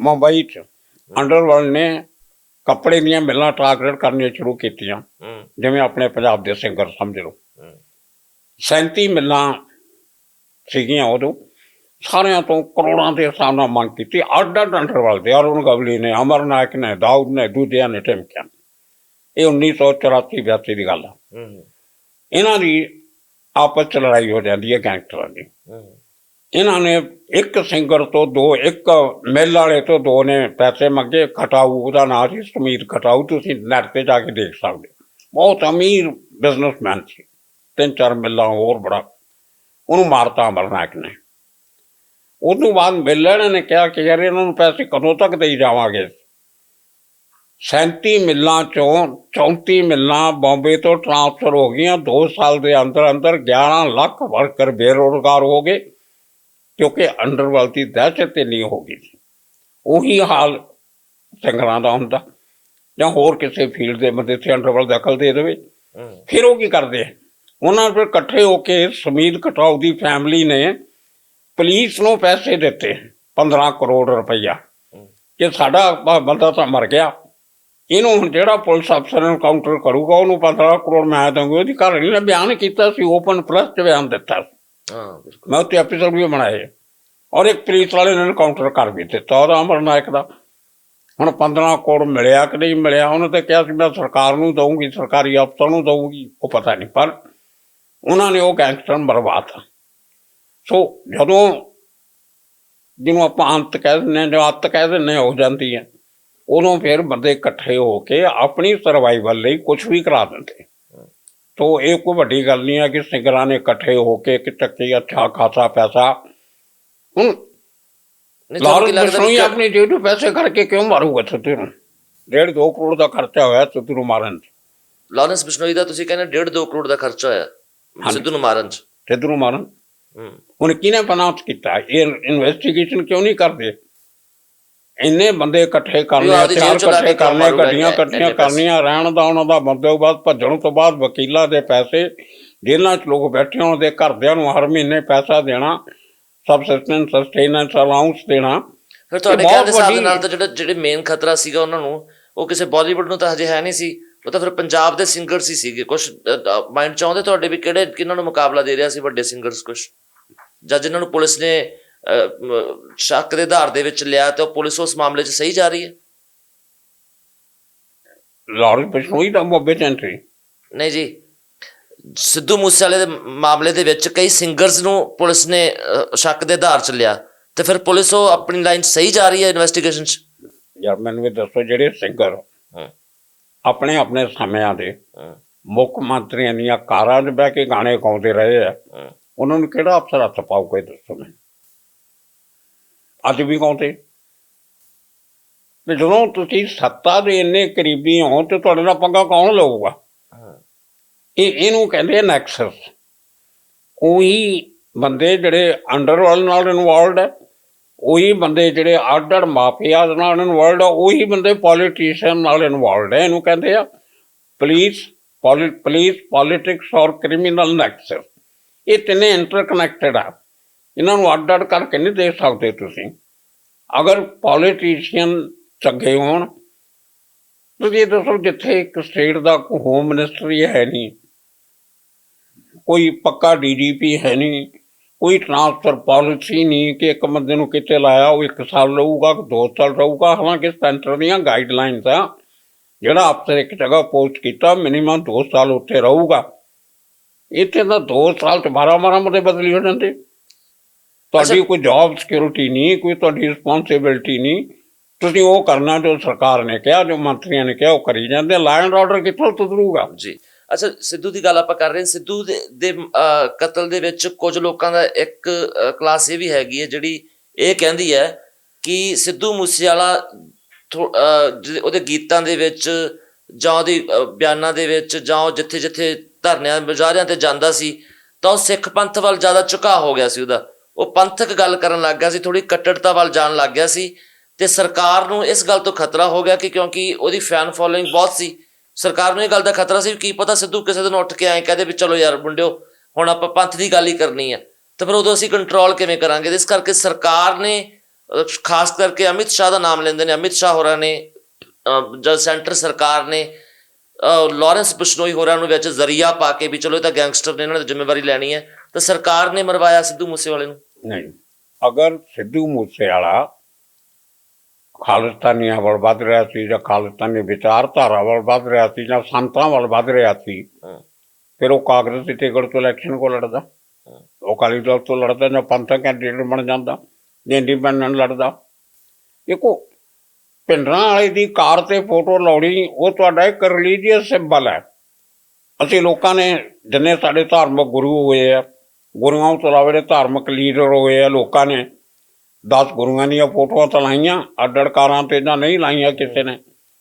ਮੁੰਬਈ ਚ ਅੰਡਰਵਰਲਡ ਨੇ ਕੱਪੜੇ ਦੀਆਂ ਮਿਲਾਂ ਟਾਰਗੇਟ ਕਰਨੀਆਂ ਸ਼ੁਰੂ ਕੀਤੀਆਂ। ਜਿਵੇਂ ਆਪਣੇ ਪੰਜਾਬ ਦੇ ਸਿੰਗਰ ਸਮਝ ਲਓ। ਹੂੰ। 37 ਮਿਲਾਂ ਸੀਗੀਆਂ ਉਦੋਂ। ਸਾਰਿਆਂ ਤੋਂ ਕਰੋੜਾਂ ਦੇ ਹਿਸਾਬ ਨਾਲ ਮੰਗ ਕੀਤੀ। ਅੱਡ ਅੱਡ ਅੰਡਰਵਰਲਡ ਦੇ। ਅਰੁਣ ਗਵਲੀ ਨੇ ਅਮਰ ਨਾਇਕ ਨੇ ਦਾਊਦ ਨੇ ਦੂਜਿਆਂ ਨੇ ਟਿਮਕਿਆ ਇਹ 1984 82 ਦੀ ਗੱਲ ਆ। ਹੂੰ। ਇਹਨਾਂ ਦੀ ਆਪਸ ਚ ਲੜਾਈ ਹੋ ਜਾਂਦੀ ਹੈ ਗੈਂਗਸਟਰਾਂ ਦੀ। ਇਹਨਾਂ ਨੇ ਇੱਕ ਸਿੰਗਰ ਤੋਂ ਦੋ, ਇੱਕ ਮਿਲ ਵਾਲੇ ਤੋਂ ਦੋ ਨੇ ਪੈਸੇ ਮੰਗੇ, ਖਟਾਊ, ਉਹਦਾ ਨਾਂ ਸੀ ਸਮੀਰ ਖਟਾਊ, ਤੁਸੀਂ ਨੈਟ ਤੇ ਜਾ ਕੇ ਦੇਖ ਸਕਦੇ ਹੋ। ਬਹੁਤ ਅਮੀਰ ਬਿਜ਼ਨਸਮੈਨ ਸੀ। ਤਿੰਨ ਚਾਰ ਮਿਲਾਂ ਹੋਰ ਬੜਾ, ਉਹਨੂੰ ਮਾਰਤਾ ਅਮਰਨਾਇਕ ਨੇ। ਉਸ ਤੋਂ ਬਾਅਦ ਮਿਲਣ ਨੇ ਕਿਹਾ ਕਿ ਯਾਰ ਇਹਨਾਂ ਨੂੰ ਪੈਸੇ ਕਦੋਂ ਤੱਕ ਦੇਈ ਜਾਵਾਂਗੇ? 37 ਮਿਲਾਂ ਚੋਂ 34 ਮਿਲਾਂ ਬੰਬੇ ਤੋਂ ਟ੍ਰਾਂਸਫਰ ਹੋ ਗਈਆਂ। 2 ਸਾਲ ਦੇ ਅੰਦਰ ਅੰਦਰ 11 ਲੱਖ ਵਰਕਰ ਬੇਰੁਜ਼ਗਾਰ ਹੋ ਗਏ। ਕਿਉਂਕਿ ਅੰਡਰਵਰਲਡ ਦੀ ਦਹਿਸ਼ਤ ਇੰਨੀ ਹੋ ਗਈ ਸੀ। ਉਹੀ ਹਾਲ ਸਿੰਗਰਾਂ ਦਾ ਹੁੰਦਾ ਜਾਂ ਹੋਰ ਕਿਸੇ ਫੀਲਡ ਦੇ ਬੰਦੇ ਤੇ ਅੰਡਰਵਰਲਡ ਦਖਲ ਦੇ ਦੇਵੇ। ਫਿਰ ਉਹ ਕੀ ਕਰਦੇ ਆ? ਉਹਨਾਂ ਫਿਰ ਇਕੱਠੇ ਹੋ ਕੇ ਸਮੀਰ ਕਟਾਉ ਦੀ ਫੈਮਿਲੀ ਨੇ ਪੁਲਿਸ ਨੂੰ ਪੈਸੇ ਦਿੱਤੇ 15 ਕਰੋੜ ਰੁਪਈਆ। ਕਿ ਸਾਡਾ ਬੰਦਾ ਤਾਂ ਮਰ ਗਿਆ। ਇਹਨੂੰ ਹੁਣ ਜਿਹੜਾ ਪੁਲਿਸ ਅਫਸਰ ਐਨਕਾਊਂਟਰ ਕਰੂਗਾ ਉਹਨੂੰ 15 ਕਰੋੜ ਮੈਂ ਦਊਂਗਾ ਉਹਦੀ ਘਰ ਨੇ ਬਿਆਨ ਕੀਤਾ ਸੀ ਓਪਨ ਪ੍ਰੈਸ 'ਚ ਬਿਆਨ ਦਿੱਤਾ ਸੀ। ਹਾਂ, ਬਿਲਕੁਲ। ਮੈਂ ਉੱਤੇ ਐਪੀਸੋਡ ਵੀ ਬਣਾਏ ਔਰ ਇੱਕ ਪੁਲਿਸ ਵਾਲੇ ਨੇ ਐਨਕਾਊਂਟਰ ਕਰ ਵੀ ਦਿੱਤਾ ਉਹਦਾ ਅਮਰ ਨਾਇਕ ਦਾ। ਹੁਣ 15 ਕਰੋੜ ਮਿਲਿਆ ਕਿ ਨਹੀਂ ਮਿਲਿਆ, ਉਹਨੇ ਤਾਂ ਕਿਹਾ ਸੀ, ਮੈਂ ਸਰਕਾਰ ਨੂੰ ਦਊਂਗੀ, ਸਰਕਾਰੀ ਅਫਸਰ ਨੂੰ ਦਊਂਗੀ, ਉਹ ਪਤਾ ਨਹੀਂ, ਪਰ ਉਹਨਾਂ ਨੇ ਉਹ ਗੈਂਗਸਟਰ ਬਰਬਾਦ ਸੋ ਜਦੋਂ ਜਿਹਨੂੰ ਆਪਾਂ ਅੰਤ ਕਹਿ ਦਿੰਦੇ ਹਾਂ, ਜੋ ਅੱਤ ਕਹਿ ਦਿੰਦੇ ਹੋ ਜਾਂਦੀ ਹੈ। ਉਦੋਂ ਫਿਰ ਬੰਦੇ ਇਕੱਠੇ ਹੋ ਕੇ ਆਪਣੀ ਸਰਵਾਈਵਲ ਲਈ ਕੁਝ ਵੀ ਕਰਾ ਦਿੰਦੇ। ਤੋ ਇਹ ਕੋਈ ਵੱਡੀ ਗੱਲ ਨਹੀਂ ਹੈ ਕਿ ਸਿੰਗਰਾਂ ਨੇ ਇਕੱਠੇ ਹੋ ਕੇ ਇੱਕ ਚੱਕੀ ਅੱਛਾ ਖਾਸਾ ਪੈਸਾ। ਹੁਣ ਲੱਗਦਾ ਬਿਸ਼ਨੋਈ ਵੀ ਆਪਣੀ ਤੋਂ ਪੈਸੇ ਕਰਕੇ ਕਿਉਂ ਮਾਰੂਗਾ ਸਿੱਧੂ ਨੂੰ? ਡੇਢ ਦੋ ਕਰੋੜ ਦਾ ਖਰਚਾ ਹੋਇਆ ਸਿੱਧੂ ਨੂੰ ਮਾਰਨ 'ਚ। ਲਾਰੈਂਸ ਬਿਸ਼ਨੋਈ ਦਾ ਤੁਸੀਂ ਕਹਿੰਦੇ 1.5 2 ਕਰੋੜ ਦਾ ਖਰਚਾ ਹੋਇਆ। ਸਿੱਧੂ ਨੂੰ ਮਾਰਨ ਚ। ਸਿੱਧੂ ਨੂੰ ਮਾਰਨ। ਹੂੰ। ਹੁਣ ਕਿਹਨੇ ਪਨਾਹਤ ਕੀਤਾ? ਇਹ ਇਨਵੈਸਟੀਗੇਸ਼ਨ ਕਿਉਂ ਨਹੀਂ ਕਰਦੇ? ਇੰਨੇ ਬੰਦੇ ਇਕੱਠੇ ਕਰਨੇ ਆਪਦੀ ਜੇਬ ਹਥਿਆਰ ਚੋਂ ਲਾ ਕੇ ਇਕੱਠੇ ਕਰਨੇ ਗੱਡੀਆਂ ਇਕੱਠੀਆਂ। ਕਰਨੀਆਂ ਰਹਿਣ ਦਾ ਉਹਨਾਂ ਦਾ ਬੰਦੋਬਸਤ ਭੱਜਣ ਤੋਂ ਬਾਅਦ ਵਕੀਲਾਂ ਦੇ ਪੈਸੇ ਜੇਲ੍ਹਾਂ 'ਚ ਲੋਕ ਬੈਠੇ ਹੋਣ ਦੇ ਘਰਦਿਆਂ ਨੂੰ ਹਰ ਮਹੀਨੇ ਪੈਸਾ ਦੇਣਾ ਸਬਸਿਸਟੈਂਸ ਸਸਟੇਨੈਂਸ ਅਲਾਉਂਸ ਦੇਣਾ। ਫਿਰ ਤੁਹਾਡੇ ਕਹਿਣ ਦੇ ਹਿਸਾਬ ਨਾਲ ਤਾਂ ਜਿਹੜਾ ਜਿਹੜੇ ਮੇਨ ਖਤਰਾ ਸੀਗਾ ਉਹਨਾਂ ਨੂੰ ਉਹ ਕਿਸੇ ਬਾਲੀਵੁੱਡ ਨੂੰ ਤਾਂ ਹਜੇ ਹੈ ਨਹੀਂ ਸੀ। ਉਹ ਤਾਂ ਫਿਰ ਪੰਜਾਬ ਦੇ ਸਿੰਗਰਸ ਹੀ ਸੀਗੇ। ਕੁਝ ਮਾਈਂਡ ਚਾਹੁੰਦੇ ਤੁਹਾਡੇ ਵੀ ਕਿਹੜੇ ਕਿਹਨਾਂ ਨੂੰ ਮੁਕਾਬਲਾ ਦੇ ਰਿਹਾ ਸੀ ਵੱਡੇ ਸਿੰਗਰਸ ਕੁਝ ਜਾਂ ਜਿਨ੍ਹਾਂ ਨੂੰ ਪੁਲਿਸ ਨੇ ਸ਼ੱਕ ਦੇ ਆਧਾਰ ਦੇ ਵਿੱਚ ਲਿਆ ਤੇ ਉਹ ਪੁਲਿਸ ਉਸ ਮਾਮਲੇ 'ਚ ਸਹੀ ਜਾ ਰਹੀ ਹੈ? ਲਾਰੈਂਸ ਬਿਸ਼ਨੋਈ ਦਾ ਮੋਬੇ ਐਂਟਰੀ ਨਹੀਂ ਜੀ। ਸਿੱਧੂ ਮੂਸੇਵਾਲੇ ਦੇ ਮਾਮਲੇ ਦੇ ਵਿੱਚ ਕਈ ਸਿੰਗਰਸ ਨੂੰ ਪੁਲਿਸ ਨੇ ਸ਼ੱਕ ਦੇ ਆਧਾਰ 'ਚ ਲਿਆ। ਤੇ ਫਿਰ ਪੁਲਿਸ ਉਹ ਆਪਣੀ ਲਾਈਨ ਸਹੀ ਜਾ ਰਹੀ ਹੈ ਇਨਵੈਸਟੀਗੇਸ਼ਨ 'ਚ? ਯਾਰ ਮੈਨੂੰ ਵੀ ਦੱਸੋ ਜਿਹੜੇ ਸਿੰਗਰ ਆਪਣੇ ਆਪਣੇ ਸਮਿਆਂ ਦੇ ਮੁੱਖ ਮੰਤਰੀਆਂ ਦੀਆਂ ਕਾਰਾਂ 'ਚ ਬਹਿ ਕੇ ਗਾਣੇ ਗਾਉਂਦੇ ਰਹੇ ਆ। ਉਹਨਾਂ ਨੂੰ ਕਿਹੜਾ ਅਫਸਰ ਹੱਥ ਪਾਊਗਾ ਇਹ ਦੱਸੋ ਮੈਨੂੰ? ਅੱਜ ਵੀ ਗਾਉਂਦੇ। ਤੇ ਜਦੋਂ ਤੁਸੀਂ ਸੱਤਾ ਦੇ ਇੰਨੇ ਕਰੀਬੀ ਹੋ ਤੇ ਤੁਹਾਡੇ ਨਾਲ ਪੰਗਾ ਕੌਣ ਲਊਗਾ? ਇਹ ਇਹਨੂੰ ਕਹਿੰਦੇ ਨੈਕਸਸ। ਉਹੀ ਬੰਦੇ ਜਿਹੜੇ ਅੰਡਰਵਰਲਡ ਨਾਲ ਇਨਵੋਲਡ ਹੈ ਉਹੀ ਬੰਦੇ ਜਿਹੜੇ ਆਰਡਰ ਮਾਫੀਆ ਨਾਲ ਇਨਵੋਲਡ ਆ ਉਹੀ ਬੰਦੇ ਪੋਲੀਟੀਸ਼ੀਅਨ ਨਾਲ ਇਨਵੋਲਡ ਹੈ ਇਹਨੂੰ ਕਹਿੰਦੇ ਆ ਪੁਲਿਸ ਪੁਲਿਸ ਪੋਲਿਟਿਕਸ ਔਰ ਕ੍ਰਿਮੀਨਲ ਨੈਕਸਸ। ਇਹ ਤਿੰਨੇ ਇੰਟਰਕਨੈਕਟਡ ਆ। ਇਹਨਾਂ ਨੂੰ ਅੱਡ ਅੱਡ ਕਰਕੇ ਨਹੀਂ ਦੇ ਸਕਦੇ ਤੁਸੀਂ। ਅਗਰ ਪੋਲੀਟੀਸ਼ੀਅਨ ਚੰਗੇ ਹੋਣ, ਤੁਸੀਂ ਇਹ ਦੱਸੋ ਜਿੱਥੇ ਇੱਕ ਸਟੇਟ ਦਾ ਹੋਮ ਮਿਨਿਸਟਰ ਹੀ ਹੈ ਨਹੀਂ, ਕੋਈ ਪੱਕਾ ਡੀਜੀਪੀ ਹੈ ਨਹੀਂ, ਕੋਈ ਟ੍ਰਾਂਸਫਰ ਪਾਲਿਸੀ ਨਹੀਂ ਕਿ ਇੱਕ ਬੰਦੇ ਨੂੰ ਕਿਤੇ ਲਾਇਆ ਉਹ ਇੱਕ ਸਾਲ ਰਹੂਗਾ ਕਿ ਦੋ ਸਾਲ ਰਹੂਗਾ, ਹਾਲਾਂਕਿ ਸੈਂਟਰ ਦੀਆਂ ਗਾਈਡਲਾਈਨਸ ਆ, ਜਿਹੜਾ ਅਫਸਰ ਇੱਕ ਜਗ੍ਹਾ ਪੋਸਟ ਕੀਤਾ ਮਿਨੀਮਮ 2 ਸਾਲ ਉੱਥੇ ਰਹੂਗਾ। ਇੱਥੇ ਤਾਂ 2 ਸਾਲ ਚ 12 12 ਬੰਦੇ ਬਦਲੀ ਹੋ ਜਾਂਦੇ। ਤੁਹਾਡੀ ਕੋਈ ਜੌਬ ਸਿਕਿਉਰਿਟੀ ਨਹੀਂ ਕੋਈ ਤੁਹਾਡੀ ਰਿਸਪੌਂਸਿਬਿਲਟੀ ਨਹੀਂ। ਤੁਸੀਂ ਉਹ ਕਰਨਾ ਜੋ ਸਰਕਾਰ ਨੇ ਕਿਹਾ ਜੋ ਮੰਤਰੀਆਂ ਨੇ ਕਿਹਾ ਉਹ ਕਰੀ ਜਾਂਦੇ ਐਂਡ ਆਰਡਰ ਕਿੱਥੋਂ ਸੁਧਰੂਗਾ? ਜੀ। ਅੱਛਾ ਸਿੱਧੂ ਦੀ ਗੱਲ ਆਪਾਂ ਕਰ ਰਹੇ ਹਾਂ। ਸਿੱਧੂ ਦੇ ਕਤਲ ਦੇ ਵਿੱਚ ਕੁਝ ਲੋਕਾਂ ਦਾ ਇੱਕ ਕਲਾਸ ਇਹ ਵੀ ਹੈਗੀ ਹੈ ਜਿਹੜੀ ਇਹ ਕਹਿੰਦੀ ਹੈ ਕਿ ਸਿੱਧੂ ਮੂਸੇਵਾਲਾ ਉਹਦੇ ਗੀਤਾਂ ਦੇ ਵਿੱਚ ਜਾਂ ਉਹਦੀ ਬਿਆਨਾਂ ਦੇ ਵਿੱਚ ਜਾਂ ਉਹ ਜਿੱਥੇ ਜਿੱਥੇ ਧਰਨਿਆਂ ਮੁਜ਼ਾਹਰਿਆਂ ਤੇ ਜਾਂਦਾ ਸੀ ਤਾਂ ਉਹ ਸਿੱਖ ਪੰਥ ਵੱਲ ਜ਼ਿਆਦਾ ਝੁਕਾਅ ਹੋ ਗਿਆ ਸੀ ਉਹਦਾ। ਉਹ ਪੰਥਕ ਗੱਲ ਕਰਨ ਲੱਗ ਗਿਆ ਸੀ ਥੋੜੀ ਕੱਟੜਤਾ ਵੱਲ ਜਾਣ ਲੱਗ ਗਿਆ ਸੀ ਤੇ ਸਰਕਾਰ ਨੂੰ ਇਸ ਗੱਲ ਤੋਂ ਖਤਰਾ ਹੋ ਗਿਆ ਕਿ ਕਿਉਂਕਿ ਉਹਦੀ ਫੈਨ ਫੋਲੋਇੰਗ ਬਹੁਤ ਸੀ। ਸਰਕਾਰ ਨੂੰ ਇਹ ਗੱਲ ਦਾ ਖਤਰਾ ਸੀ ਵੀ ਕੀ ਪਤਾ ਸਿੱਧੂ ਕਿਸੇ ਦਿਨ ਉੱਠ ਕੇ ਐਂ ਕਹਦੇ ਵੀ ਚਲੋ ਯਾਰ ਮੁੰਡਿਓ ਹੁਣ ਆਪਾਂ ਪੰਥ ਦੀ ਗੱਲ ਹੀ ਕਰਨੀ ਆ। ਤੇ ਫਿਰ ਉਦੋਂ ਅਸੀਂ ਕੰਟਰੋਲ ਕਿਵੇਂ ਕਰਾਂਗੇ? ਇਸ ਕਰਕੇ ਸਰਕਾਰ ਨੇ ਖਾਸ ਕਰਕੇ ਅਮਿਤ ਸ਼ਾਹ ਦਾ ਨਾਮ ਲੈਂਦੇ ਨੇ ਅਮਿਤ ਸ਼ਾਹ ਹੋਰਾਂ ਨੇ ਜਦ ਸੈਂਟਰ ਸਰਕਾਰ ਨੇ ਅਹ, ਲਾਰੈਂਸ ਬਿਸ਼ਨੋਈ ਹੋਰਾਂ ਨੂੰ ਵਿੱਚ ਜ਼ਰੀਆ ਪਾ ਕੇ ਵੀ ਚਲੋ ਇਹ ਤਾਂ ਗੈਂਗਸਟਰ ਨੇ ਇਹਨਾਂ ਨੇ ਜ਼ਿੰਮੇਵਾਰੀ ਲੈਣੀ ਹੈ ਤਾਂ ਸਰਕਾਰ ਨੇ ਮਰਵਾਇਆ ਸਿੱਧੂ ਮੂਸੇਵਾਲੇ ਨੂੰ। ਨਹੀਂ। ਅਗਰ ਸਿੱਧੂ ਮੂਸੇਵਾਲਾ ਖਾਲਿਸਤਾਨੀਆਂ ਵੱਲ ਵੱਧ ਰਿਹਾ ਸੀ ਜਾਂ ਖਾਲਿਸਤਾਨੀ ਵਿਚਾਰਧਾਰਾ ਵੱਲ ਵੱਧ ਰਿਹਾ ਸੀ ਜਾਂ ਸੰਤਾਂ ਵੱਲ ਵੱਧ ਰਿਹਾ ਸੀ ਹਾਂ। ਫਿਰ ਉਹ ਕਾਂਗਰਸ ਦੀ ਟਿਕਟ ਤੋਂ ਇਲੈਕਸ਼ਨ ਕੋ ਲੜਦਾ। ਉਹ ਅਕਾਲੀ ਦਲ ਤੋਂ ਲੜਦਾ ਜਾਂ ਪੰਥਕ ਕੈਂਡੀਡੇਟ ਬਣ ਜਾਂਦਾ ਜਾਂ ਇੰਡੀਪੈਂਡੈਂਟ ਲੜਦਾ। ਦੇਖੋ ਪਿੰਡਰਾਂ ਵਾਲੇ ਦੀ ਕਾਰ ਤੇ ਫੋਟੋ ਲਾਉਣੀ ਉਹ ਤੁਹਾਡਾ ਇੱਕ ਰਿਲੀਜੀਅਸ ਸਿੰਬਲ ਹੈ। ਅਸੀਂ ਲੋਕਾਂ ਨੇ ਜਿੰਨੇ ਸਾਡੇ ਧਾਰਮਿਕ ਗੁਰੂ ਹੋਏ ਆ ਗੁਰੂਆਂ ਤੋਂ ਇਲਾਵਾ ਜਿਹੜੇ ਧਾਰਮਿਕ ਲੀਡਰ ਹੋਏ ਆ ਲੋਕਾਂ ਨੇ। 10 ਗੁਰੂਆਂ ਦੀਆਂ ਫੋਟੋਆਂ ਤਾਂ ਲਾਈਆਂ ਅੱਡ ਅੱਡ ਕਾਰਾਂ ਤੇ ਜਾਂ ਨਹੀਂ ਲਾਈਆਂ ਕਿਸੇ ਨੇ।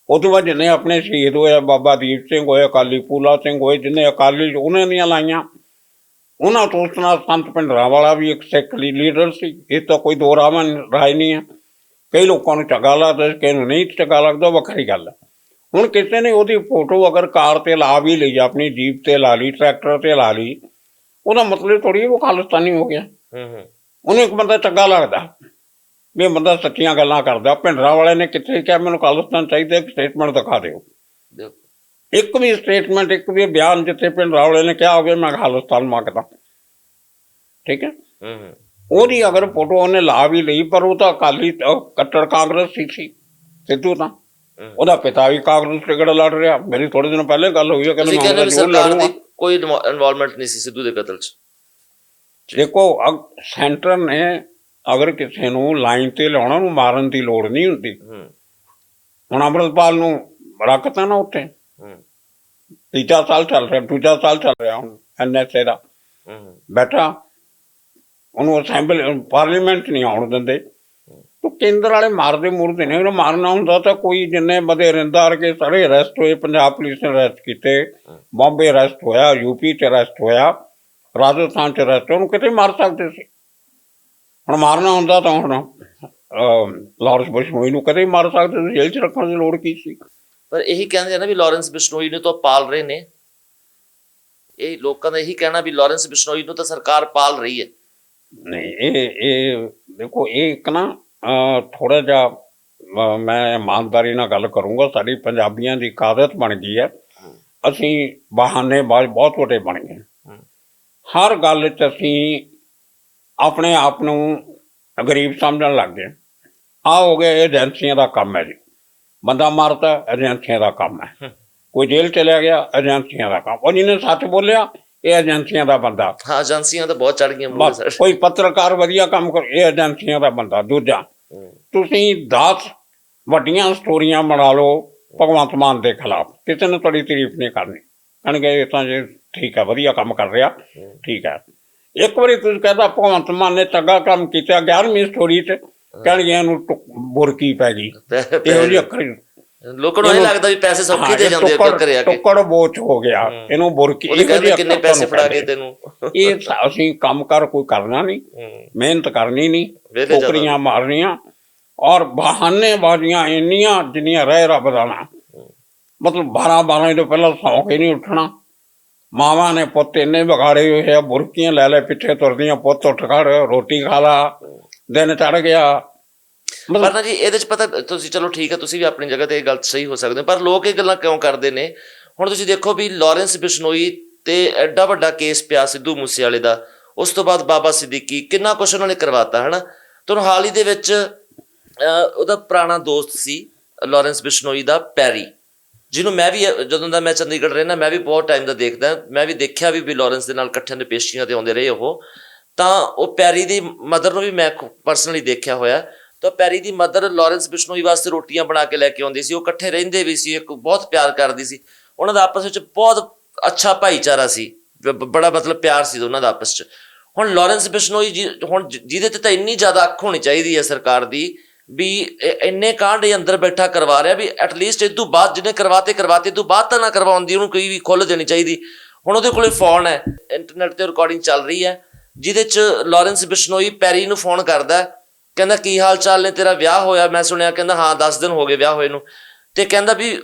ਉਹ ਤੋਂ ਬਾਅਦ ਜਿੰਨੇ ਆਪਣੇ ਸ਼ਹੀਦ ਹੋਏ ਬਾਬਾ ਦੀਪ ਸਿੰਘ ਹੋਏ, ਅਕਾਲੀ ਪੂਲਾ ਸਿੰਘ ਹੋਏ, ਜਿੰਨੇ ਅਕਾਲੀ ਉਹਨਾਂ ਦੀਆਂ ਲਾਈਆਂ। ਉਹਨਾਂ ਤੋਂ ਉਸ ਨਾਲ ਸੰਤ ਭਿੰਡਰਾਂ ਵਾਲਾ ਵੀ ਇੱਕ ਸਿੱਖ ਲੀਡਰ ਸੀ। ਇਹ ਤਾਂ ਕੋਈ ਦੋ ਰਾਵਾਂ ਰਾਏ ਨਹੀਂ ਹੈ ਕਈ ਲੋਕਾਂ ਨੂੰ ਚੰਗਾ ਲੱਗਦਾ ਕਿਸੇ ਨੂੰ ਨਹੀਂ ਚੰਗਾ ਲੱਗਦਾ ਉਹ ਵੱਖਰੀ ਗੱਲ ਹੈ ਹੁਣ ਕਿਸੇ ਨੇ ਉਹਦੀ ਫੋਟੋ ਅਗਰ ਕਾਰ ਤੇ ਲਾ ਵੀ ਲਈ, ਆਪਣੀ ਜੀਪ ਤੇ ਲਾ ਲਈ, ਟਰੈਕਟਰ ਤੇ ਲਾ ਲਈ ਉਹਦਾ ਮਤਲਬ ਥੋੜੀ ਉਹ ਖਾਲਿਸਤਾਨੀ ਹੋ ਗਿਆ। ਹੂੰ ਹੂੰ। ਉਹਨੂੰ ਇੱਕ ਬੰਦਾ ਚੰਗਾ ਲੱਗਦਾ ਵੀ ਇਹ ਬੰਦਾ ਸੱਚੀਆਂ ਗੱਲਾਂ ਕਰਦਾ। ਭਿੰਡਰਾਂ ਵਾਲੇ ਨੇ ਕਿੱਥੇ ਕਿਹਾ ਮੈਨੂੰ ਖਾਲਿਸਤਾਨ ਚਾਹੀਦਾ ਇੱਕ ਸਟੇਟਮੈਂਟ ਦਿਖਾ ਦਿਓ। ਇੱਕ ਵੀ ਸਟੇਟਮੈਂਟ ਇੱਕ ਵੀ ਬਿਆਨ ਜਿੱਥੇ ਭਿੰਡਰਾਂ ਵਾਲੇ ਨੇ ਕਿਹਾ ਹੋਵੇ ਮੈਂ ਖਾਲਿਸਤਾਨ ਮੰਗਦਾ। ਠੀਕ ਹੈ? ਹੂੰ ਉਹਦੀ ਅਗਰ ਫੋਟੋ ਉਹਨੇ ਲਾ ਵੀ ਲਈ ਪਰ ਉਹ ਤਾਂ ਅਕਾਲੀ ਕੱਟੜ ਕਾਂਗਰਸ ਸੀ ਸੀ। ਸਿੱਧੂ ਤਾਂ। ਉਹਦਾ ਪਿਤਾ ਵੀ ਕਾਂਗਰਸ ਟਿਕਟ ਲੜ ਰਿਹਾ। ਮੇਰੀ ਥੋੜੇ ਦਿਨ ਪਹਿਲੇ ਗੱਲ ਹੋਈ ਹੈ ਕਿ ਮੈਂ ਸਰਕਾਰ ਲੜੂੰਗਾ। ਕੋਈ ਇਨਵੋਲਵਮੈਂਟ ਨਹੀਂ ਸੀ ਸਿੱਧੂ ਦੇ ਕਤਲ 'ਚ। ਦੇਖੋ ਸੈਂਟਰ ਨੇ ਅਗਰ ਕਿਸੇ ਨੂੰ ਲਾਈਨ ਤੇ ਲਾਉਣਾ ਉਹਨੂੰ ਮਾਰਨ ਦੀ ਲੋੜ ਨਹੀਂ ਹੁੰਦੀ। ਹੁਣ ਅੰਮ੍ਰਿਤਪਾਲ ਨੂੰ ਰੱਖਤਾ ਨਾ ਹੂੰ। ਤੀਜਾ ਸਾਲ ਚੱਲ ਰਿਹਾ ਦੂਜਾ ਸਾਲ ਚੱਲ ਰਿਹਾ ਹੁਣ ਐਨਐਸਏ ਦਾ। ਬੈਠਾ। ਉਹਨੂੰ ਅਸੈਂਬਲੀ ਪਾਰਲੀਮੈਂਟ ਨਹੀਂ ਆਉਣ ਦਿੰਦੇ। ਤੋ ਕੇਂਦਰ ਵਾਲੇ ਮਾਰਦੇ ਮੁਰਦੇ ਨੇ ਉਹਨੂੰ ਮਾਰਨਾ ਹੁੰਦਾ ਤਾਂ ਕੋਈ ਜਿੰਨੇ ਬਦੇ ਰਿੰਦਾਰ ਕੇ ਸਾਰੇ ਅਰੈਸਟ ਹੋਏ ਪੰਜਾਬ ਪੁਲਿਸ ਨੇ ਅਰੈਸਟ ਕੀਤੇ ਬੰਬੇ ਅਰੈਸਟ ਹੋਇਆ ਯੂਪੀ ਚ ਅਰੈਸਟ ਹੋਇਆ ਰਾਜਸਥਾਨ ਚ ਅਰੈਸਟ ਉਹਨੂੰ ਕਿਤੇ ਮਾਰ ਸਕਦੇ ਸੀ? ਹੁਣ ਮਾਰਨਾ ਹੁੰਦਾ ਤਾਂ ਹੁਣ ਲਾਰੈਂਸ ਬਿਸ਼ਨੋਈ ਨੂੰ ਕਦੇ ਮਾਰ ਸਕਦੇ ਸੀ ਜੇਲ੍ਹ ਚ ਰੱਖਣ ਦੀ ਲੋੜ ਕੀ ਸੀ? ਪਰ ਇਹੀ ਕਹਿੰਦੇ ਆ ਨਾ ਵੀ ਲਾਰੈਂਸ ਬਿਸ਼ਨੋਈ ਨੂੰ ਤਾਂ ਪਾਲ ਰਹੇ ਨੇ। ਇਹ ਲੋਕਾਂ ਦਾ ਇਹੀ ਕਹਿਣਾ ਵੀ ਲਾਰੈਂਸ ਬਿਸ਼ਨੋਈ ਨੂੰ ਤਾਂ ਸਰਕਾਰ ਪਾਲ ਰਹੀ ਹੈ। ਨਹੀਂ ਇਹ ਇਹ ਦੇਖੋ ਇਹ ਇੱਕ ਨਾ ਥੋੜਾ ਜਿਹਾ ਅਹ, ਮੈਂ ਇਮਾਨਦਾਰੀ ਨਾਲ ਗੱਲ ਕਰੂੰਗਾ ਸਾਡੀ ਪੰਜਾਬੀਆਂ ਦੀ ਇੱਕ ਆਦਤ ਬਣ ਗਈ ਹੈ। ਅਸੀਂ ਬਹਾਨੇਬਾਜ਼ ਬਹੁਤ ਵੱਡੇ ਬਣ ਗਏ। ਹਰ ਗੱਲ 'ਚ ਅਸੀਂ ਆਪਣੇ ਆਪ ਨੂੰ ਗਰੀਬ ਸਮਝਣ ਲੱਗ ਗਏ। ਆ ਹੋ ਗਿਆ ਇਹ ਏਜੰਸੀਆਂ ਦਾ ਕੰਮ ਹੈ ਜੀ। ਬੰਦਾ ਮਾਰਤਾ ਏਜੰਸੀਆਂ ਦਾ ਕੰਮ ਹੈ। ਕੋਈ ਜੇਲ੍ਹ ਚਲਿਆ ਗਿਆ ਏਜੰਸੀਆਂ ਦਾ ਕੰਮ। ਉਹ ਜਿਹਨੇ ਸੱਚ ਬੋਲਿਆ ਇਹ ਏਜੰਸੀਆਂ ਦਾ ਬੰਦਾ। ਹਾਂ ਏਜੰਸੀਆਂ ਤਾਂ ਬਹੁਤ ਚੜ ਗਈਆਂ ਕੋਈ ਪੱਤਰਕਾਰ ਵਧੀਆ ਕੰਮ ਕਰ ਇਹ ਏਜੰਸੀਆਂ ਦਾ ਬੰਦਾ ਦੂਜਾ। ਤੁਸੀਂ 10 ਵੱਡੀਆਂ ਸਟੋਰੀਆਂ ਬਣਾ ਲਓ ਭਗਵੰਤ ਮਾਨ ਦੇ ਖਿਲਾਫ। ਕਿਸੇ ਨੇ ਤੁਹਾਡੀ ਤਾਰੀਫ ਨਹੀਂ ਕਰਨੀ। ਕਹਿਣਗੇ ਇਹ ਤਾਂ ਜੇ ਠੀਕ ਹੈ ਵਧੀਆ ਕੰਮ ਕਰ ਰਿਹਾ ਠੀਕ ਹੈ। ਇੱਕ ਵਾਰੀ ਤੁਸੀਂ ਕਹਿੰਦਾ ਭਗਵੰਤ ਮਾਨ ਨੇ ਚੰਗਾ ਕੰਮ ਕੀਤਾ 11ਵੀਂ ਸਟੋਰੀ 'ਚ ਕਹਿਣਗੇ ਇਹਨੂੰ ਬੁਰਕੀ ਪੈ ਗਈ। ਇਹੋ ਜਿਹੀ ਅੱਖਰ ਲੋਕਾਂ ਨੂੰ ਇਹ ਲੱਗਦਾ ਵੀ ਪੈਸੇ ਸੌਖੇ ਦੇ ਜਾਂਦੇ ਆ ਘਰੇ ਆ ਕੇ। ਟੁੱਕੜ ਬੋਚ ਹੋ ਗਿਆ। ਇਹਨੂੰ ਬੁਰਕੀ ਇਹੋ ਕਹਿੰਦੇ ਕਿੰਨੇ ਪੈਸੇ ਫੜਾ ਕੇ। ਤੈਨੂੰ? ਇਹ ਅਸੀਂ ਕੰਮ ਕਰ ਕੋਈ ਕਰਨਾ ਨਹੀਂ। ਮਿਹਨਤ ਕਰਨੀ ਨਹੀਂ। ਟੋਕਰੀਆਂ ਮਾਰਨੀਆਂ। ਔਰ ਬਹਾਨੇ ਬਾਜ਼ੀਆਂ ਇੰਨੀਆਂ ਜਿੰਨੀਆਂ ਰਹਿ ਰੱਬ ਦਾ ਨਾ ਮਤਲਬ 12 12 ਤੋਂ ਪਹਿਲਾਂ ਸੌਂ ਕੇ ਨਹੀਂ ਉੱਠਣਾ। ਮਾਵਾਂ ਨੇ ਪੁੱਤ ਇੰਨੇ ਵਿਗਾੜੇ ਹੋਏ ਆ ਬੁਰਕੀਆਂ ਲੈ ਲੈ ਪਿੱਛੇ ਤੁਰਦੀਆਂ ਪੁੱਤ ਉੱਠ ਖੜ ਰੋਟੀ ਖਾ ਲਾ। ਦਿਨ ਚੜ ਗਿਆ। ਪਰ ਨਾ ਜੀ, ਇਹਦੇ ਚ ਪਤਾ ਤੁਸੀਂ ਚਲੋ ਠੀਕ ਹੈ ਤੁਸੀਂ ਵੀ ਆਪਣੀ ਜਗ੍ਹਾ ਤੇ ਇਹ ਗੱਲ ਸਹੀ ਹੋ ਸਕਦੇ ਹੋ, ਪਰ ਲੋਕ ਇਹ ਗੱਲਾਂ ਕਿਉਂ ਕਰਦੇ ਨੇ? ਹੁਣ ਤੁਸੀਂ ਦੇਖੋ ਵੀ ਲਾਰੈਂਸ ਬਿਸ਼ਨੋਈ ਤੇ ਐਡਾ ਵੱਡਾ ਕੇਸ ਪਿਆ ਸਿੱਧੂ ਮੂਸੇਵਾਲੇ ਦਾ, ਉਸ ਤੋਂ ਬਾਅਦ ਬਾਬਾ ਸਿੱਦੀਕੀ, ਕਿੰਨਾ ਕੁਛ ਉਹਨਾਂ ਨੇ ਕਰਵਾਤਾ, ਹਨਾ? ਤੁਹਾਨੂੰ ਹਾਲ ਹੀ ਦੇ ਵਿੱਚ ਉਹਦਾ ਪੁਰਾਣਾ ਦੋਸਤ ਸੀ, ਲਾਰੈਂਸ ਬਿਸ਼ਨੋਈ ਦਾ ਪੈਰੀ, ਜਿਹਨੂੰ ਮੈਂ ਵੀ, ਜਦੋਂ ਦਾ ਮੈਂ ਚੰਡੀਗੜ੍ਹ ਰਹਿਣਾ ਮੈਂ ਵੀ ਬਹੁਤ ਟਾਈਮ ਦਾ ਦੇਖਦਾ, ਮੈਂ ਵੀ ਦੇਖਿਆ ਵੀ ਵੀ ਲਾਰੈਂਸ ਦੇ ਨਾਲ ਇਕੱਠਿਆਂ ਦੇ ਪੇਸ਼ੀਆਂ ਤੇ ਆਉਂਦੇ ਰਹੇ ਉਹ, ਤਾਂ ਉਹ ਪੈਰੀ ਦੀ ਮਦਰ ਨੂੰ ਵੀ ਮੈਂ ਪਰਸਨਲੀ ਦੇਖਿਆ ਹੋਇਆ ਤਾਂ ਪੈਰੀ ਦੀ ਮਦਰ ਲਾਰੈਂਸ ਬਿਸ਼ਨੋਈ ਵਾਸਤੇ ਰੋਟੀਆਂ ਬਣਾ ਕੇ ਲੈ ਕੇ ਆਉਂਦੀ ਸੀ, ਉਹ ਇਕੱਠੇ ਰਹਿੰਦੇ ਵੀ ਸੀ, ਇੱਕ ਬਹੁਤ ਪਿਆਰ ਕਰਦੀ ਸੀ। ਉਹਨਾਂ ਦਾ ਆਪਸ ਵਿੱਚ ਬਹੁਤ ਅੱਛਾ ਭਾਈਚਾਰਾ ਸੀ ਬੜਾ ਮਤਲਬ ਪਿਆਰ ਸੀ ਉਹਨਾਂ ਦਾ ਆਪਸ 'ਚ। ਹੁਣ ਲਾਰੈਂਸ ਬਿਸ਼ਨੋਈ ਜੀ, ਹੁਣ ਜਿਹਦੇ ਤੇ ਤਾਂ ਇੰਨੀ ਜ਼ਿਆਦਾ ਅੱਖ ਹੋਣੀ ਚਾਹੀਦੀ ਹੈ ਸਰਕਾਰ ਦੀ, ਵੀ ਇੰਨੇ ਕਾਂਡ ਇਹ ਅੰਦਰ ਬੈਠਾ ਕਰਵਾ ਰਿਹਾ ਵੀ ਐਟਲੀਸਟ ਇਹ ਤੋਂ ਬਾਅਦ ਜਿਹਨੇ ਕਰਵਾਤੇ ਕਰਵਾਤੇ ਤੋਂ ਬਾਅਦ ਤਾਂ ਨਾ ਕਰਵਾਉਂਦੀ ਉਹਨੂੰ ਕੋਈ ਵੀ ਖੁੱਲ ਦੇਣੀ ਚਾਹੀਦੀ। ਹੁਣ ਉਹਦੇ ਕੋਲੇ ਫੋਨ ਹੈ, ਇੰਟਰਨੈਟ ਤੇ ਰਿਕਾਰਡਿੰਗ ਚੱਲ ਰਹੀ ਹੈ, ਜਿਹਦੇ 'ਚ ਲਾਰੈਂਸ ਬਿਸ਼ਨੋਈ ਪੈਰੀ ਨੂੰ ਫੋਨ ਕਰਦਾ ਕਹਿੰਦਾ, ਕੀ ਹਾਲ ਚਾਲ ਨੇ? ਤੇਰਾ ਵਿਆਹ ਹੋਇਆ। ਮੈਂ ਸੁਣਿਆ, ਕਹਿੰਦਾ, ਹਾਂ 10 ਦਿਨ ਹੋ ਗਏ ਵਿਆਹ ਹੋਏ ਨੂੰ। ਤੇ ਕਹਿੰਦਾ ਵੀ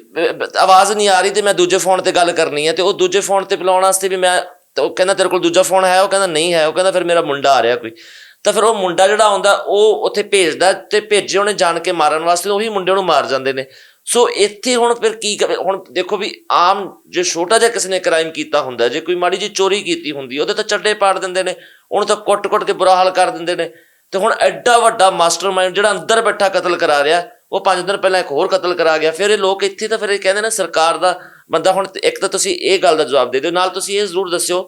ਆਵਾਜ਼ ਨਹੀਂ ਆ ਰਹੀ ਤੇ ਮੈਂ ਦੂਜੇ ਫੋਨ ਤੇ ਗੱਲ ਕਰਨੀ ਹੈ ਤੇ ਉਹ ਦੂਜੇ ਫੋਨ ਤੇ ਬੁਲਾਉਣ ਵਾਸਤੇ ਵੀ ਮੈਂ ਉਹ ਕਹਿੰਦਾ, ਤੇਰੇ ਕੋਲ ਦੂਜਾ ਫੋਨ ਹੈ? ਉਹ ਕਹਿੰਦਾ, ਨਹੀਂ ਹੈ। ਉਹ ਕਹਿੰਦਾ, ਫਿਰ ਮੇਰਾ ਮੁੰਡਾ ਆ ਰਿਹਾ ਕੋਈ। ਤਾਂ ਫਿਰ ਉਹ ਮੁੰਡਾ ਜਿਹੜਾ ਆਉਂਦਾ, ਉਹ ਉੱਥੇ ਭੇਜਦਾ ਤੇ ਭੇਜੇ ਉਹਨੇ ਜਾਣ ਕੇ ਮਾਰਨ ਵਾਸਤੇ, ਉਹੀ ਮੁੰਡੇ ਨੂੰ ਮਾਰ ਜਾਂਦੇ ਨੇ। ਸੋ ਇੱਥੇ ਹੁਣ ਫਿਰ ਕੀ ਹੁਣ ਦੇਖੋ ਵੀ ਆਮ ਜੇ ਛੋਟਾ ਜਿਹਾ ਕਿਸੇ ਨੇ ਕ੍ਰਾਈਮ ਕੀਤਾ ਹੁੰਦਾ, ਜੇ ਕੋਈ ਮਾੜੀ ਜੀ ਚੋਰੀ ਕੀਤੀ ਹੁੰਦੀ, ਉਹਦੇ ਤਾਂ ਚੱਡੇ ਪਾੜ ਦਿੰਦੇ ਨੇ, ਉਹਨੂੰ ਤਾਂ ਕੁੱਟ-ਕੁੱਟ ਕੇ ਬੁਰਾ ਹਾਲ ਕਰ ਦਿੰਦੇ ਨੇ। ਤੇ ਹੁਣ ਐਡਾ ਵੱਡਾ ਮਾਸਟਰਮਾਈਂਡ ਜਿਹੜਾ ਅੰਦਰ ਬੈਠਾ ਕਤਲ ਕਰਾ ਰਿਹਾ ਉਹ 5 ਦਿਨ ਪਹਿਲਾਂ ਇੱਕ ਹੋਰ ਕਤਲ ਕਰਾ ਗਿਆ। ਫਿਰ ਇਹ ਲੋਕ ਇੱਥੇ ਤਾਂ ਫਿਰ ਇਹ ਕਹਿੰਦੇ ਨੇ ਸਰਕਾਰ ਦਾ ਬੰਦਾ ਹੁਣ ਇੱਕ ਤਾਂ ਤੁਸੀਂ ਇਹ ਗੱਲ ਦਾ ਜਵਾਬ ਦੇ ਦਿਓ। ਨਾਲ ਤੁਸੀਂ ਇਹ ਜ਼ਰੂਰ ਦੱਸਿਓ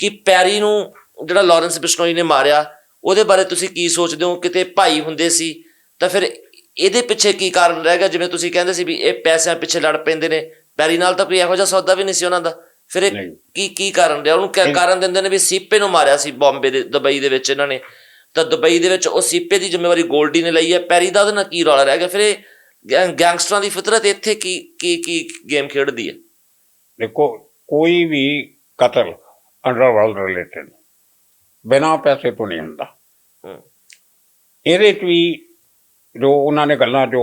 ਕਿ ਪੈਰੀ ਨੂੰ ਜਿਹੜਾ ਲਾਰੈਂਸ ਬਿਸ਼ਨੋਈ ਨੇ ਮਾਰਿਆ ਉਹਦੇ ਬਾਰੇ ਤੁਸੀਂ ਕੀ ਸੋਚਦੇ ਹੋ? ਕਿਤੇ ਭਾਈ ਹੁੰਦੇ ਸੀ ਤਾਂ ਫਿਰ ਇਹਦੇ ਪਿੱਛੇ ਕੀ ਕਾਰਨ ਰਹਿ ਗਿਆ? ਜਿਵੇਂ ਤੁਸੀਂ ਕਹਿੰਦੇ ਸੀ ਵੀ ਇਹ ਪੈਸਿਆਂ ਪਿੱਛੇ ਲੜ ਪੈਂਦੇ ਨੇ ਪੈਰੀ ਨਾਲ ਤਾਂ ਕੋਈ ਇਹੋ ਜਿਹਾ ਸੌਦਾ ਵੀ ਨਹੀਂ ਸੀ ਉਹਨਾਂ ਦਾ। ਫਿਰ ਇਹ। ਕੀ ਕੀ ਕਾਰਨ ਰਿਹਾ? ਉਹਨੂੰ ਕਾਰਨ ਦਿੰਦੇ ਨੇ ਵੀ ਸੀਪੇ ਨੂੰ ਮਾਰਿਆ ਸੀ ਬੰਬੇ ਦੇ ਦੁਬਈ ਦੇ ਵਿੱਚ ਇਹਨਾਂ ਨੇ। ਤਾਂ ਦੁਬਈ ਦੇ ਵਿੱਚ ਉਹ ਸੀਪੇ ਦੀ ਜ਼ਿੰਮੇਵਾਰੀ ਗੋਲਡੀ ਨੇ ਲਈ ਹੈ। ਪੈਰੀ ਦਾ ਉਹਦੇ ਨਾਲ ਕੀ ਰੌਲਾ ਰਹਿ ਗਿਆ? ਫਿਰ ਇਹ ਗੈਂਗਸਟਰਾਂ ਦੀ ਫਿਤਰਤ ਇੱਥੇ ਕੀ ਕੀ ਕੀ ਗੇਮ ਖੇਡਦੀ ਹੈ? ਦੇਖੋ ਕੋਈ ਵੀ ਕਤਲ ਅੰਡਰਵਰਲਡ ਰਿਲੇਟਡ ਬਿਨਾਂ ਪੈਸੇ ਤੋਂ ਨਹੀਂ ਹੁੰਦਾ। ਇਹਦੇ 'ਚ ਵੀ ਜੋ ਉਹਨਾਂ ਨੇ ਗੱਲਾਂ ਜੋ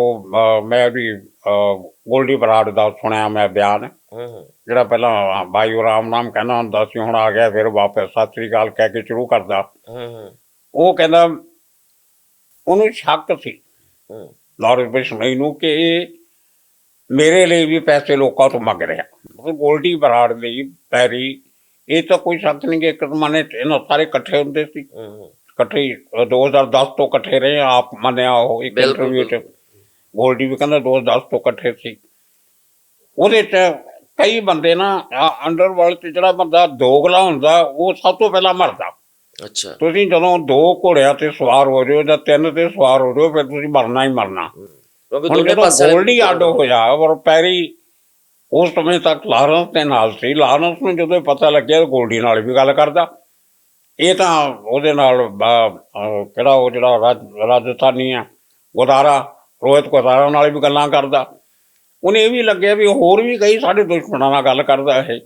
ਮੈਂ ਵੀ ਗੋਲਡੀ ਬਰਾੜ ਦਾ ਸੁਣਿਆ ਮੈਂ ਬਿਆਨ। ਜਿਹੜਾ ਪਹਿਲਾਂ ਬਾਈ ਰਾਮ ਨਾਮ ਕਹਿੰਦਾ ਹੁੰਦਾ ਸੀ ਹੁਣ ਆ ਗਿਆ ਫਿਰ ਵਾਪਸ ਸਤਿ ਸ੍ਰੀ ਅਕਾਲ ਕਹਿ ਕੇ ਸ਼ੁਰੂ ਕਰਦਾ। ਉਹ ਕਹਿੰਦਾ ਉਹਨੂੰ ਸ਼ੱਕ ਸੀ। ਲਾਰੈਂਸ ਬਿਸ਼ਨੋਈ ਨੂੰ ਕਿ ਮੇਰੇ ਲਈ ਵੀ ਪੈਸੇ ਲੋਕਾਂ ਤੋਂ ਮੰਗ ਰਿਹਾ। ਮਤਲਬ ਗੋਲਡੀ ਬਰਾੜ ਲਈ ਪੈਰੀ ਇਹ ਤਾਂ ਕੋਈ ਸ਼ੱਕ ਨਹੀਂ ਕਿ ਇੱਕ ਜ਼ਮਾਨੇ 'ਚ ਇਹਨਾਂ ਸਾਰੇ ਇਕੱਠੇ ਹੁੰਦੇ ਸੀ। ਇਕੱਠੇ ਹੀ, ਅਹ 2010 ਤੋਂ ਇਕੱਠੇ ਰਹੇ ਆਪ ਮੰਨਿਆ ਉਹ ਇੱਕ ਇੰਟਰਵਿਊ 'ਚ। ਗੋਲਡੀ ਵੀ ਕਹਿੰਦਾ 2010 ਤੋਂ ਇਕੱਠੇ ਸੀ। ਉਹਦੇ 'ਚ ਕਈ ਬੰਦੇ ਨਾ ਅੰਡਰਵਰਲਡ 'ਚ ਜਿਹੜਾ ਬੰਦਾ ਦੋਗਲਾ ਹੁੰਦਾ ਉਹ ਸਭ ਤੋਂ ਪਹਿਲਾਂ ਮਰਦਾ। ਅੱਛਾ। ਤੁਸੀਂ ਜਦੋਂ ਦੋ ਘੋੜਿਆਂ ਤੇ ਸਵਾਰ ਹੋ ਜਾਓ ਜਾਂ ਤਿੰਨ ਤੇ ਸਵਾਰ ਹੋ ਜਾਓ ਫਿਰ ਤੁਸੀਂ ਮਰਨਾ ਹੀ ਮਰਨਾ। ਕਿਉਂਕਿ ਦੋਨੇ ਪਾਸੇ ਗੋਲਡੀ ਅੱਡ ਹੋਇਆ ਔਰ ਪੈਰੀ ਉਸ ਸਮੇਂ ਤੱਕ ਲਾਰੈਂਸ ਦੇ ਨਾਲ ਸੀ। ਲਾਰੈਂਸ ਨੂੰ ਜਦੋਂ ਪਤਾ ਲੱਗਿਆ ਗੋਲਡੀ ਨਾਲ ਵੀ ਗੱਲ ਕਰਦਾ। ਇਹ ਤਾਂ ਉਹਦੇ ਨਾਲ ਕਿਹੜਾ ਉਹ ਜਿਹੜਾ ਰਾਜ- ਰਾਜਸਥਾਨੀ ਆ ਗੋਦਾਰਾ ਰੋਹਿਤ ਗੋਦਾਰਾ ਨਾਲ ਵੀ ਗੱਲਾਂ ਕਰਦਾ। ਉਹਨੇ ਇਹ ਵੀ ਲੱਗਿਆ ਵੀ ਹੋਰ ਵੀ ਕਈ ਸਾਡੇ ਦੁਸ਼ਮਣਾਂ ਨਾਲ ਗੱਲ ਕਰਦਾ ਇਹ।